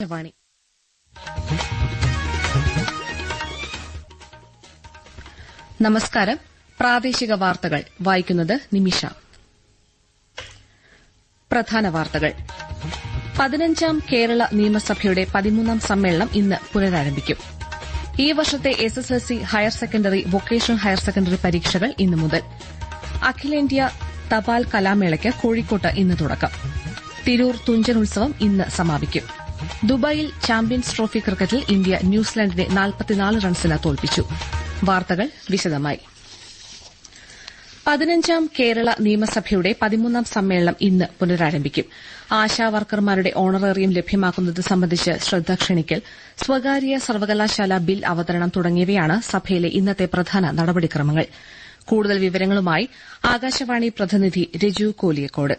ആകാശവാണി നമസ്കാരം. പ്രാദേശിക വാർത്തകൾ വായിക്കുന്നത് നിമിഷ. പ്രധാന വാർത്തകൾ. പതിനഞ്ചാം കേരള നിയമസഭയുടെ പതിമൂന്നാം സമ്മേളനം ഇന്ന് പുനരാരംഭിക്കും. ഈ വർഷത്തെ SSLC higher secondary vocational higher secondary പരീക്ഷകൾ ഇന്നു മുതൽ. അഖിലേന്ത്യാ തപാൽ കലാമേളയ്ക്ക് കോഴിക്കോട്ട് ഇന്ന് തുടക്കം. തിരൂർ തുഞ്ചൻ ഉത്സവം ഇന്ന് സമാപിക്കും. ദുബായിൽ ചാമ്പ്യൻസ് ട്രോഫി ക്രിക്കറ്റിൽ ഇന്ത്യ ന്യൂസിലാന്റിനെ നാൽപ്പത്തിനാല് റൺസിന് തോൽപ്പിച്ചു. വാർത്തകൾ വിശദമായി. പതിനഞ്ചാം കേരള നിയമസഭയുടെ പതിമൂന്നാം സമ്മേളനം ഇന്ന് പുനരാരംഭിക്കും. ആശാവർക്കർമാരുടെ ഓണറേറിയം ലഭ്യമാക്കുന്നത് സംബന്ധിച്ച് ശ്രദ്ധ ക്ഷണിക്കൽ സ്വകാര്യ സർവകലാശാല ബിൽ അവതരണം തുടങ്ങിയവയാണ് സഭയിലെ ഇന്നത്തെ പ്രധാന നടപടിക്രമങ്ങൾ. കൂടുതൽ വിവരങ്ങളുമായി ആകാശവാണി പ്രതിനിധി രജു കോലിയക്കോട്.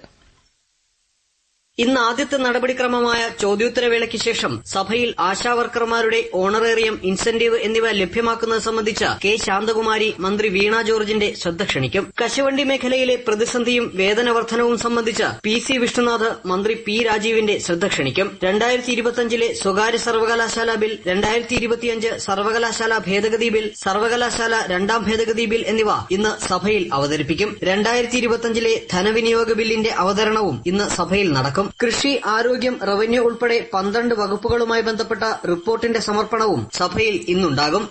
ഇന്ന് ആദ്യത്തെ നടപടിക്രമമായ ചോദ്യോത്തരവേളയ്ക്ക് ശേഷം സഭയിൽ ആശാവർക്കർമാരുടെ ഓണറേറിയം ഇൻസെന്റീവ് എന്നിവ ലഭ്യമാക്കുന്നത് സംബന്ധിച്ച കെ. ശാന്തകുമാരി മന്ത്രി വീണ ജോർജിന്റെ ശ്രദ്ധ ക്ഷണിക്കും. കശുവണ്ടി മേഖലയിലെ പ്രതിസന്ധിയും വേതനവർദ്ധനവും സംബന്ധിച്ച പി. സി. വിഷ്ണുനാഥ് മന്ത്രി പി. രാജീവിന്റെ ശ്രദ്ധ ക്ഷണിക്കും. രണ്ടായിരത്തി ഇരുപത്തിയഞ്ചിലെ സ്വകാര്യ സർവകലാശാല ബിൽ രണ്ടായിരത്തി ഇരുപത്തിയഞ്ച് സർവകലാശാല ഭേദഗതി ബിൽ സർവകലാശാല രണ്ടാം ഭേദഗതി ബിൽ എന്നിവ ഇന്ന് സഭയിൽ അവതരിപ്പിക്കും. രണ്ടായിരത്തി ഇരുപത്തിയഞ്ചിലെ ധനവിനിയോഗ ബില്ലിന്റെ അവതരണവും ഇന്ന് സഭയിൽ നടക്കും. കൃഷി ആരോഗ്യം റവന്യൂ ഉൾപ്പെടെ പന്ത്രണ്ട് വകുപ്പുകളുമായി ബന്ധപ്പെട്ട റിപ്പോർട്ടിന്റെ സമർപ്പണവും സഭയിൽ ഇന്നുണ്ടാകും.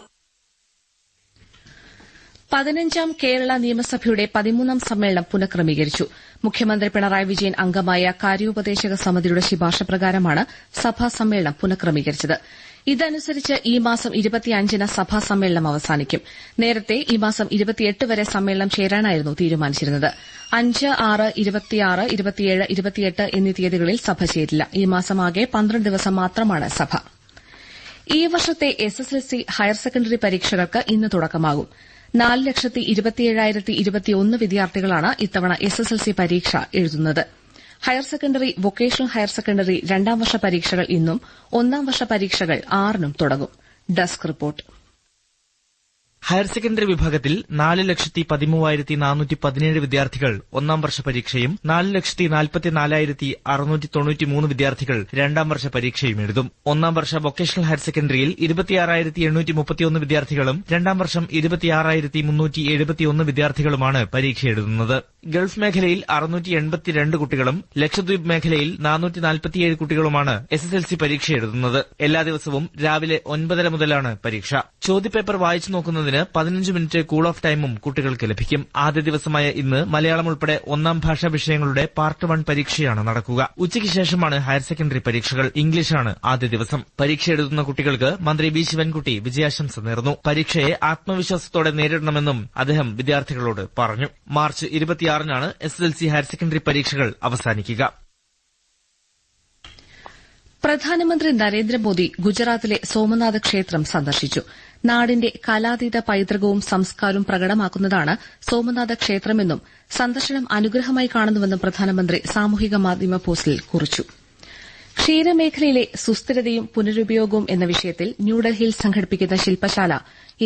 പതിനഞ്ചാം കേരള നിയമസഭയുടെ പതിമൂന്നാം സമ്മേളനം പുനഃക്രമീകരിച്ചു. മുഖ്യമന്ത്രി പിണറായി വിജയൻ അംഗമായ കാര്യോപദേശക സമിതിയുടെ ശുപാർശ പ്രകാരമാണ് സഭാ സമ്മേളനം പുനഃക്രമീകരിച്ചത്. ഇതനുസരിച്ച് ഈ മാസം ഇരുപത്തിയഞ്ചിന് സഭാ സമ്മേളനം അവസാനിക്കും. നേരത്തെ ഈ മാസം ഇരുപത്തിയെട്ട് വരെ സമ്മേളനം ചേരാനായിരുന്നു തീരുമാനിച്ചിരുന്നത്. അഞ്ച് ആറ് ഇരുപത്തിയാറ് ഇരുപത്തിയേഴ് ഇരുപത്തിയെട്ട് എന്നീ തീയതികളിൽ സഭ ചേരില്ല. ഈ മാസം ആകെ പന്ത്രണ്ട് ദിവസം മാത്രമാണ് സഭ. ഈ വർഷത്തെ എസ്എസ്എൽസി ഹയർ സെക്കൻഡറി പരീക്ഷകൾക്ക് ഇന്ന് തുടക്കമാകും. നാല് ലക്ഷത്തി ഇരുപത്തിയേഴായിരത്തി ഇരുപത്തിയൊന്ന് വിദ്യാർത്ഥികളാണ് ഇത്തവണ എസ്എസ്എൽസി പരീക്ഷ എഴുതുന്നത്. Higher secondary vocational higher secondary രണ്ടാം വർഷ പരീക്ഷകൾ ഇന്നും ഒന്നാം വർഷ പരീക്ഷകൾ ആറിനും തുടങ്ങും. Desk report. ഹയർ സെക്കൻഡറി വിഭാഗത്തിൽ നാല് ലക്ഷത്തി പതിമൂവായിരത്തി നാനൂറ്റി പതിനേഴ് വിദ്യാർത്ഥികൾ ഒന്നാം വർഷ പരീക്ഷയും നാല് ലക്ഷത്തി നാൽപ്പത്തിനാലായിരത്തി അറുന്നൂറ്റി തൊണ്ണൂറ്റിമൂന്ന് വിദ്യാർത്ഥികൾ രണ്ടാം വർഷ പരീക്ഷയും എഴുതും. ഒന്നാം വർഷ വൊക്കേഷണൽ ഹയർ സെക്കൻഡറിയിൽ ഇരുപത്തിയാറായിരത്തി എണ്ണൂറ്റി മുപ്പത്തിയൊന്ന് വിദ്യാർത്ഥികളും രണ്ടാം വർഷം ഇരുപത്തിയാറായിരത്തി മുന്നൂറ്റി എഴുപത്തിയൊന്ന് വിദ്യാർത്ഥികളുമാണ് പരീക്ഷ എഴുതുന്നത്. ഗൾഫ് മേഖലയിൽ അറുന്നൂറ്റി എൺപത്തിരണ്ട് കുട്ടികളും ലക്ഷദ്വീപ് മേഖലയിൽ നാനൂറ്റി നാൽപ്പത്തിയേഴ് കുട്ടികളുമാണ് എസ് എസ് എൽ സി പരീക്ഷ എഴുതുന്നത്. എല്ലാ ദിവസവും രാവിലെ ഒൻപതര മുതലാണ് പരീക്ഷ. ചോദ്യപേപ്പർ വായിച്ചു നോക്കുന്നതിന് പതിനഞ്ച് മിനിറ്റ് കൂൾ ഓഫ് ടൈമും കുട്ടികൾക്ക് ലഭിക്കും. ആദ്യ ദിവസമായ ഇന്ന് മലയാളം ഉൾപ്പെടെ ഒന്നാം ഭാഷാ വിഷയങ്ങളുടെ പാർട്ട് വൺ പരീക്ഷയാണ് നടക്കുക. ഉച്ചയ്ക്ക് ശേഷമാണ് ഹയർ സെക്കൻഡറി പരീക്ഷകൾ. ഇംഗ്ലീഷാണ് ആദ്യ ദിവസം. പരീക്ഷ എഴുതുന്ന കുട്ടികൾക്ക് മന്ത്രി വി ശിവൻകുട്ടി വിജയാശംസ നേർന്നു. പരീക്ഷയെ ആത്മവിശ്വാസത്തോടെ നേരിടണമെന്നും അദ്ദേഹം വിദ്യാർത്ഥികളോട് പറഞ്ഞു. March ഇരുപത്തിയാറിനാണ് S L C higher secondary പരീക്ഷകൾ അവസാനിക്കുക. പ്രധാനമന്ത്രി നരേന്ദ്രമോദി ഗുജറാത്തിലെ സോമനാഥ ക്ഷേത്രം സന്ദർശിച്ചു. നാടിന്റെ കലാതീത പൈതൃകവും സംസ്കാരവും പ്രകടമാക്കുന്നതാണ് സോമനാഥ ക്ഷേത്രമെന്നും സന്ദർശനം അനുഗ്രഹമായി കാണുന്നുവെന്നും പ്രധാനമന്ത്രി സാമൂഹിക മാധ്യമ പോസ്റ്റിൽ കുറിച്ചു. ക്ഷീരമേഖലയിലെ സുസ്ഥിരതയും പുനരുപയോഗവും എന്ന വിഷയത്തിൽ ന്യൂഡൽഹിയിൽ സംഘടിപ്പിക്കുന്ന ശില്പശാല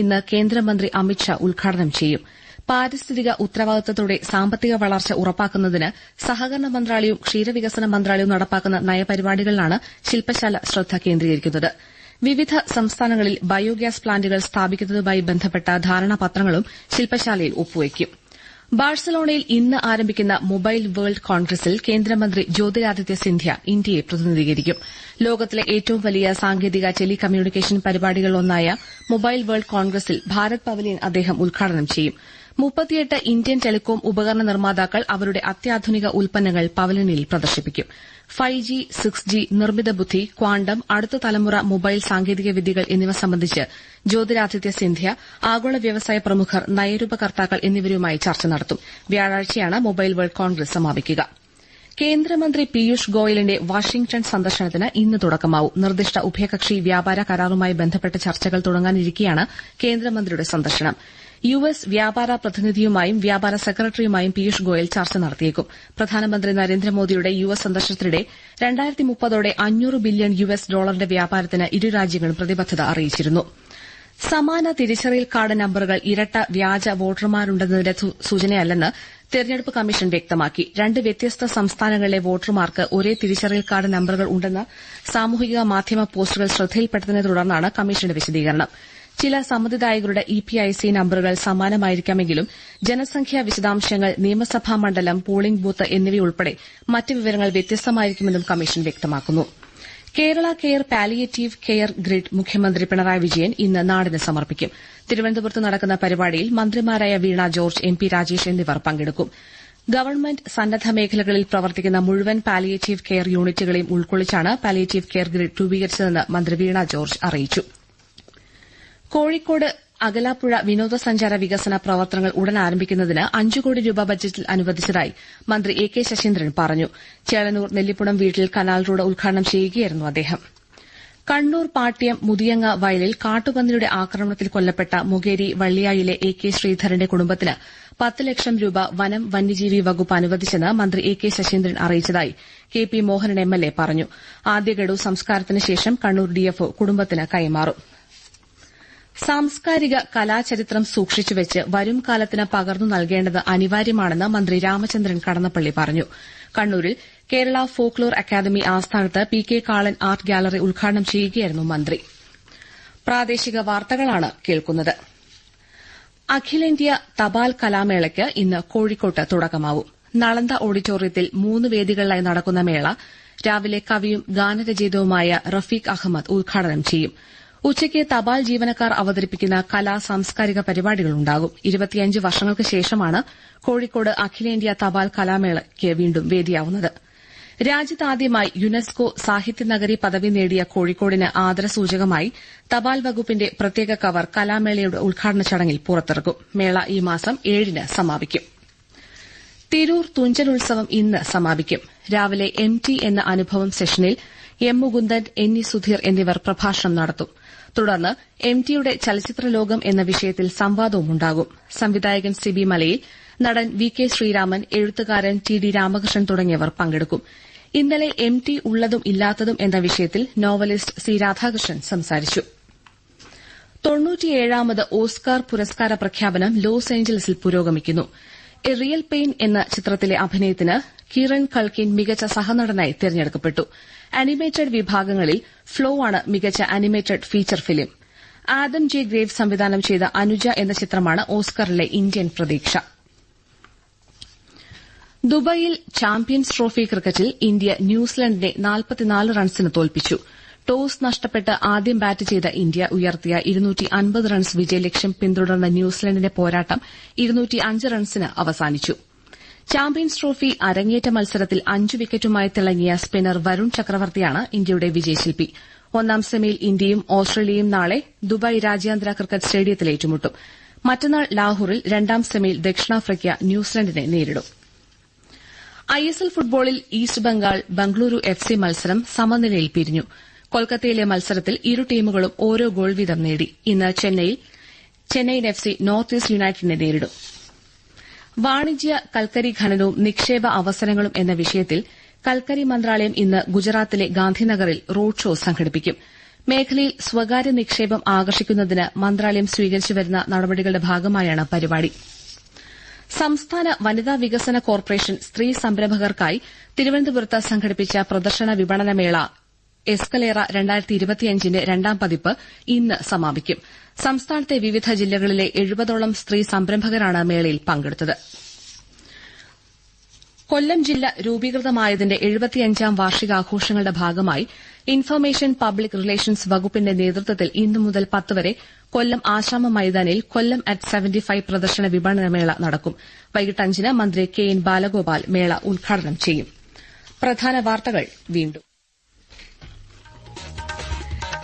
ഇന്ന് കേന്ദ്രമന്ത്രി അമിത്ഷാ ഉദ്ഘാടനം ചെയ്യും. പാരിസ്ഥിതിക ഉത്തരവാദിത്തത്തോടെ സാമ്പത്തിക വളർച്ച ഉറപ്പാക്കുന്നതിന് സഹകരണ മന്ത്രാലയവും ക്ഷീരവികസന മന്ത്രാലയവും നടപ്പാക്കുന്ന നയപരിപാടികളിലാണ് ശില്പശാല ശ്രദ്ധ കേന്ദ്രീകരിക്കുന്നത്. വിവിധ സംസ്ഥാനങ്ങളിൽ ബയോഗ്യാസ് പ്ലാന്റുകൾ സ്ഥാപിക്കുന്നതുമായി ബന്ധപ്പെട്ട ധാരണാപത്രങ്ങളും ശില്പശാലയിൽ ഒപ്പുവയ്ക്കും ബാഴ്സലോണയിൽ ഇന്ന് ആരംഭിക്കുന്ന മൊബൈൽ വേൾഡ് കോൺഗ്രസിൽ കേന്ദ്രമന്ത്രി ജ്യോതിരാദിത്യ സിന്ധ്യ ഇന്ത്യയെ പ്രതിനിധീകരിക്കും. ലോകത്തിലെ ഏറ്റവും വലിയ സാങ്കേതിക ടെലി കമ്മ്യൂണിക്കേഷൻ പരിപാടികളിലൊന്നായ മൊബൈൽ വേൾഡ് കോൺഗ്രസിൽ ഭാരത് പവലിയൻ അദ്ദേഹം ഉദ്ഘാടനം ചെയ്യും. മുപ്പത്തിയെട്ട് ഇന്ത്യൻ ടെലികോം ഉപകരണ നിർമ്മാതാക്കൾ അവരുടെ അത്യാധുനിക ഉൽപ്പന്നങ്ങൾ പവലിയനിൽ പ്രദർശിപ്പിക്കും. ഫൈവ് ജി സിക്സ് ജി നിർമ്മിത ബുദ്ധി ക്വാണ്ടം അടുത്ത തലമുറ മൊബൈൽ സാങ്കേതിക വിദ്യകൾ എന്നിവ സംബന്ധിച്ച് ജ്യോതിരാദിത്യ സിന്ധ്യ ആഗോള വ്യവസായ പ്രമുഖർ നയരൂപകർത്താക്കൾ എന്നിവരുമായി ചർച്ച നടത്തും. വ്യാഴാഴ്ചയാണ് മൊബൈൽ വേൾഡ് കോൺഗ്രസ് സമാപിക്കുക. കേന്ദ്രമന്ത്രി പീയൂഷ് ഗോയലിന്റെ വാഷിംഗ്ടൺ സന്ദർശനത്തിന് ഇന്ന് തുടക്കമാവും. നിർദ്ദിഷ്ട ഉഭയകക്ഷി വ്യാപാര കരാറുമായി ബന്ധപ്പെട്ട ചർച്ചകൾ തുടങ്ങാനിരിക്കെയാണ് കേന്ദ്രമന്ത്രിയുടെ സന്ദർശനം. യു എസ് വ്യാപാര പ്രതിനിധിയുമായും വ്യാപാര സെക്രട്ടറിയുമായും പീയൂഷ് ഗോയൽ ചർച്ച നടത്തിയേക്കും. പ്രധാനമന്ത്രി നരേന്ദ്രമോദിയുടെ യു എസ് സന്ദർശനത്തിനിടെ രണ്ടായിരത്തി മുപ്പതോടെ അഞ്ഞൂറ് ബില്യൺ യു എസ് ഡോളറിന്റെ വ്യാപാരത്തിന് ഇരു രാജ്യങ്ങളും പ്രതിബദ്ധത അറിയിച്ചിരുന്നു. സമാന തിരിച്ചറിയൽ കാർഡ് നമ്പറുകൾ ഇരട്ട വ്യാജ വോട്ടർമാരുണ്ടെന്നതിന്റെ സൂചനയല്ലെന്ന് തെരഞ്ഞെടുപ്പ് കമ്മീഷൻ വ്യക്തമാക്കി. രണ്ട് വ്യത്യസ്ത സംസ്ഥാനങ്ങളിലെ വോട്ടർമാർക്ക് ഒരേ തിരിച്ചറിയൽ കാർഡ് നമ്പറുകൾ ഉണ്ടെന്ന സാമൂഹിക മാധ്യമ പോസ്റ്റുകൾ ശ്രദ്ധയിൽപ്പെട്ടതിനെ തുടർന്നാണ് കമ്മീഷന്റെ വിശദീകരണം. ചില സമ്മതിദായകരുടെ ഇ പി ഐ സി നമ്പറുകൾ സമാനമായിരിക്കാമെങ്കിലും ജനസംഖ്യാ വിശദാംശങ്ങൾ നിയമസഭാ മണ്ഡലം പോളിംഗ് ബൂത്ത് എന്നിവയുൾപ്പെടെ മറ്റ് വിവരങ്ങൾ വ്യത്യസ്തമായിരിക്കുമെന്നും കമ്മീഷൻ വ്യക്തമാക്കുന്നു. Kerala care palliative care grid മുഖ്യമന്ത്രി പിണറായി വിജയൻ ഇന്ന് നാടിന് സമർപ്പിക്കും. തിരുവനന്തപുരത്ത് നടക്കുന്ന പരിപാടിയിൽ മന്ത്രിമാരായ Veena George M P Rajesh എന്നിവർ പങ്കെടുക്കും. ഗവൺമെന്റ് സന്നദ്ധ മേഖലകളിൽ പ്രവർത്തിക്കുന്ന മുഴുവൻ പാലിയേറ്റീവ് കെയർ യൂണിറ്റുകളെയും ഉൾക്കൊള്ളിച്ചാണ് പാലിയേറ്റീവ് കെയർ ഗ്രിഡ് രൂപീകരിച്ചതെന്ന് മന്ത്രി വീണ ജോർജ് അറിയിച്ചു. കോഴിക്കോട് അകലാപ്പുഴ വിനോദസഞ്ചാര വികസന പ്രവർത്തനങ്ങൾ ഉടൻ ആരംഭിക്കുന്നതിന് അഞ്ചു കോടി രൂപ ബജറ്റിൽ അനുവദിച്ചതായി മന്ത്രി എ കെ ശശീന്ദ്രൻ പറഞ്ഞു. ചേളനൂർ നെല്ലിപ്പുണം വീട്ടിൽ കനാൽ റോഡ് ഉദ്ഘാടനം ചെയ്യുകയായിരുന്നു അദ്ദേഹം. കണ്ണൂർ പാട്ട്യം മുതിയങ്ങ വയലിൽ കാട്ടുപന്നിയുടെ ആക്രമണത്തിൽ കൊല്ലപ്പെട്ട മുകേരി വള്ളിയായിലെ എ കെ ശ്രീധരന്റെ കുടുംബത്തിന് പത്ത് ലക്ഷം രൂപ വനം വന്യജീവി വകുപ്പ് അനുവദിച്ചെന്ന് മന്ത്രി എ കെ ശശീന്ദ്രൻ അറിയിച്ചതായി K P Mohanan M L A പറഞ്ഞു. ആദ്യഗഡു സംസ്കാരത്തിന് ശേഷം കണ്ണൂർ ഡിഎഫ്ഒ കുടുംബത്തിന് കൈമാറും. സാംസ്കാരിക കലാചരിത്രം സൂക്ഷിച്ചുവെച്ച് വരും കാലത്തിന് പകർന്നു നൽകേണ്ടത് അനിവാര്യമാണെന്ന് മന്ത്രി രാമചന്ദ്രൻ കടന്നപ്പള്ളി പറഞ്ഞു. കണ്ണൂരിൽ കേരള ഫോക്ലോർ അക്കാദമി ആസ്ഥാനത്ത് P K Kalan art gallery ഉദ്ഘാടനം ചെയ്യുകയായിരുന്നു മന്ത്രി. പ്രാദേശിക വാർത്തകളാണ് കേൾക്കുന്നത്. അഖിലേന്ത്യാ തപാൽ കലാമേളയ്ക്ക് ഇന്ന് കോഴിക്കോട്ട് തുടക്കമാവും. നളന്ദ ഓഡിറ്റോറിയത്തിൽ മൂന്ന് വേദികളിലായി നടക്കുന്ന മേള രാവിലെ കവിയും ഗാനരചയിതവുമായ റഫീഖ് അഹമ്മദ് ഉദ്ഘാടനം ചെയ്യും. ഉച്ചയ്ക്ക് തപാൽ ജീവനക്കാർ അവതരിപ്പിക്കുന്ന കലാ സാംസ്കാരിക പരിപാടികളുണ്ടാകും. ഇരുപത്തിയഞ്ച് വർഷങ്ങൾക്ക് ശേഷമാണ് കോഴിക്കോട് അഖിലേന്ത്യാ തപാൽ കലാമേളയ്ക്ക് വീണ്ടും വേദിയാവുന്നത്. രാജ്യത്താദ്യമായി യുനെസ്കോ സാഹിത്യനഗരി പദവി നേടിയ കോഴിക്കോടിന് ആദരസൂചകമായി തപാൽ വകുപ്പിന്റെ പ്രത്യേക കവർ കലാമേളയുടെ ഉദ്ഘാടന ചടങ്ങിൽ പുറത്തിറക്കും. മേള ഈ മാസം ഏഴിന് സമാപിക്കും. തിരൂർ തുഞ്ചൻ ഉത്സവം ഇന്ന് സമാപിക്കും. രാവിലെ എം ടി എന്ന അനുഭവം സെഷനിൽ M Mukundan N E Sudheer എന്നിവർ പ്രഭാഷണം നടത്തും. തുടർന്ന് എം ടിയുടെ ചലച്ചിത്ര ലോകം എന്ന വിഷയത്തിൽ സംവാദവും ഉണ്ടാകും. സംവിധായകൻ സിബി മലയിൽ നടൻ വി കെ ശ്രീരാമൻ എഴുത്തുകാരൻ ടി ഡി രാമകൃഷ്ണൻ തുടങ്ങിയവർ പങ്കെടുക്കും. ഇന്നലെ എം ടി ഉള്ളതും ഇല്ലാത്തതും എന്ന വിഷയത്തിൽ നോവലിസ്റ്റ് സി രാധാകൃഷ്ണൻ സംസാരിച്ചു. തൊണ്ണൂറ്റിയേഴാമത് ഓസ്കാർ പുരസ്കാര പ്രഖ്യാപനം ലോസ് ഏഞ്ചലസിൽ പുരോഗമിക്കുന്നു. എ റിയൽ പെയിൻ എന്ന ചിത്രത്തിലെ അഭിനയത്തിന് കിരൺ കൾക്കിൻ മികച്ച സഹനടനായി തിരഞ്ഞെടുക്കപ്പെട്ടു. അനിമേറ്റഡ് വിഭാഗങ്ങളിൽ ഫ്ലോ ആണ് മികച്ച animated feature film. Adam J Grave സംവിധാനം ചെയ്ത അനുജ എന്ന ചിത്രമാണ് ഓസ്കറിലെ ഇന്ത്യൻ പ്രതീക്ഷ. ദുബായിൽ ചാമ്പ്യൻസ് ട്രോഫി ക്രിക്കറ്റിൽ ഇന്ത്യ ന്യൂസിലൻഡിനെ നാൽപ്പത്തിനാല് റൺസിന് തോൽപ്പിച്ചു. ടോസ് നഷ്ടപ്പെട്ട് ആദ്യം ബാറ്റ് ചെയ്ത ഇന്ത്യ ഉയർത്തിയ റൺസ് വിജയലക്ഷ്യം പിന്തുടർന്ന ന്യൂസിലൻഡിന്റെ പോരാട്ടം റൺസിന് അവസാനിച്ചു. ചാമ്പ്യൻസ് ട്രോഫി അരങ്ങേറ്റ മത്സരത്തിൽ അഞ്ച് വിക്കറ്റുമായി തിളങ്ങിയ സ്പിന്നർ വരുൺ ചക്രവർത്തിയാണ് ഇന്ത്യയുടെ വിജയശില്പി. ഒന്നാം സെമിയിൽ ഇന്ത്യയും ഓസ്ട്രേലിയയും നാളെ ദുബായ് രാജ്യാന്തര ക്രിക്കറ്റ് സ്റ്റേഡിയത്തിൽ ഏറ്റുമുട്ടും. മറ്റന്നാൾ ലാഹോറിൽ രണ്ടാം സെമിയിൽ ദക്ഷിണാഫ്രിക്ക ന്യൂസിലൻഡിനെ നേരിടും. ഐഎസ്എൽ ഫുട്ബോളിൽ East Bengal Bengaluru F C മത്സരം സമനിലയിൽ പിരിഞ്ഞു. കൊൽക്കത്തയിലെ മത്സരത്തിൽ ഇരു ടീമുകളും ഓരോ ഗോൾ വീതം നേടി. ഇന്ന് ചെന്നൈയിൽ Chennaiyin F C North East യുണൈറ്റഡിനെ നേരിടും. വാണിജ്യ കൽക്കരി ഖനനവും നിക്ഷേപ അവസരങ്ങളും എന്ന വിഷയത്തിൽ കൽക്കരി മന്ത്രാലയം ഇന്ന് ഗുജറാത്തിലെ ഗാന്ധിനഗറിൽ റോഡ് ഷോ സംഘടിപ്പിക്കും. മേഖലയിൽ സ്വകാര്യ നിക്ഷേപം ആകർഷിക്കുന്നതിന് മന്ത്രാലയം സ്വീകരിച്ചുവരുന്ന നടപടികളുടെ ഭാഗമായാണ് പരിപാടി. സംസ്ഥാന വനിതാ വികസന കോർപ്പറേഷൻ സ്ത്രീ സംരംഭകർക്കായി തിരുവനന്തപുരത്ത് സംഘടിപ്പിച്ച പ്രദർശന വിപണന മേള രണ്ടായിരത്തി ഇരുപത്തിയഞ്ചിന്റെ രണ്ടാം പതിപ്പ് ഇന്ന് സമാപിക്കും. സംസ്ഥാനത്തെ വിവിധ ജില്ലകളിലെ എഴുപതോളം സ്ത്രീ സംരംഭകരാണ് മേളയിൽ പങ്കെടുത്തത്. കൊല്ലം ജില്ല രൂപീകൃതമായതിന്റെ എഴുപത്തിയഞ്ചാം വാർഷികാഘോഷങ്ങളുടെ ഭാഗമായി ഇൻഫർമേഷൻ പബ്ലിക് റിലേഷൻസ് വകുപ്പിന്റെ നേതൃത്വത്തിൽ ഇന്നു മുതൽ പത്ത് വരെ കൊല്ലം ആശാമ മൈതാനിയിൽ കൊല്ലം അറ്റ് സെവന്റി ഫൈവ് പ്രദർശന വിപണനമേള നടക്കും. വൈകിട്ട് അഞ്ചിന് മന്ത്രി കെ എൻ ബാലഗോപാൽ മേള ഉദ്ഘാടനം ചെയ്യും. പ്രധാന വാർത്തകൾ വീണ്ടും.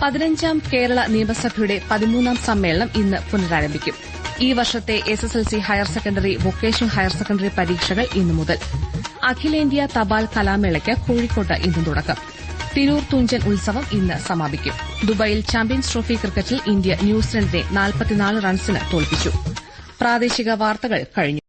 പതിനഞ്ചാം കേരള നിയമസഭയുടെ പതിമൂന്നാം സമ്മേളനം ഇന്ന് പുനരാരംഭിക്കും. ഈ വർഷത്തെ S S L C higher secondary vocational higher secondary പരീക്ഷകൾ ഇന്നു മുതൽ. അഖിലേന്ത്യാ തപാൽ കലാമേളയ്ക്ക് കോഴിക്കോട്ട് ഇന്ന് തുടക്കം. തിരൂർ തുഞ്ചൻ ഉത്സവം ഇന്ന് സമാപിക്കും. ദുബായിൽ ചാമ്പ്യൻസ് ട്രോഫി ക്രിക്കറ്റിൽ ഇന്ത്യ ന്യൂസിലൻഡിനെ റൺസിന് തോൽപ്പിച്ചു. പ്രാദേശിക വാർത്തകൾ കഴിഞ്ഞു.